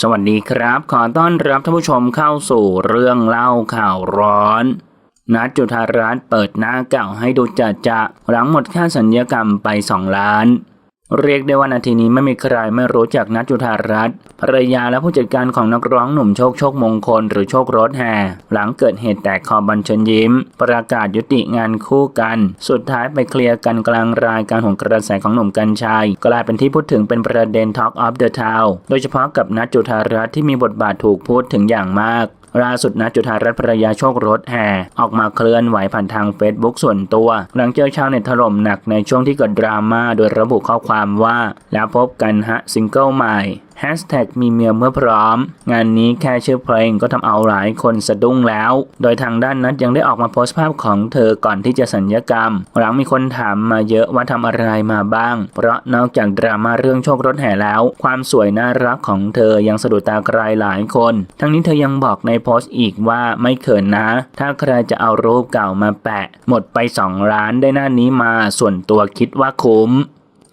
สวัสดีครับ ขอต้อนรับท่านผู้ชมเข้าสู่เรื่องเล่าข่าวร้อน นัดจุธารัตน์เปิดหน้าเก่าให้ดูจัดจะหลังหมดค่าสัญญกรรมไป 2 ล้าน เรียกได้ว่านาทีนี้ไม่มีใครไม่รู้จักนัดจุธารัตน์ภรรยาและผู้จัดการของนักร้องหนุ่มโชคโชคมงคลหรือโชครถแห่หลังเกิดเหตุแตกคอบันเชิญยิ้ม ประกาศยุติงานคู่กัน สุดท้ายไปเคลียร์กันกลางรายการของกระแสของหนุ่มกัญชัย กลายเป็นที่พูดถึงเป็นประเด็น Talk of the Town โดยเฉพาะกับนัทจุธารัตน์ที่มีบทบาทถูกพูดถึงอย่างมาก ล่าสุดนัทจุธารัตน์ภรรยาโชครถแห่ออกมาเคลื่อนไหวผ่านทาง Facebook ส่วนตัว หลังเจอชาวเน็ตถล่มหนักในช่วงที่เกิดดราม่าโดยระบุข้อความว่า แล้วพบกันฮะซิงเกิลใหม่มีเมียเมื่อพร้อม งานนี้แค่ชื่อเพลงก็ทำเอาหลายคนสะดุ้งแล้ว โดยทางด้านนัดยังได้ออกมาโพสต์ภาพของเธอก่อนที่จะสัญญกรรม หลังมีคนถามมาเยอะว่าทำอะไรมาบ้าง เพราะนอกจากดราม่าเรื่องโชครถแห่แล้ว ความสวยน่ารักของเธอยังสะดุดตาใครหลายคน ทั้งนี้เธอยังบอกในโพสต์อีกว่าไม่เขินนะ ถ้าใครจะเอารูปเก่ามาแปะ หมดไป 2 ล้านได้หน้านี้มาส่วนตัวคิดว่าคุ้ม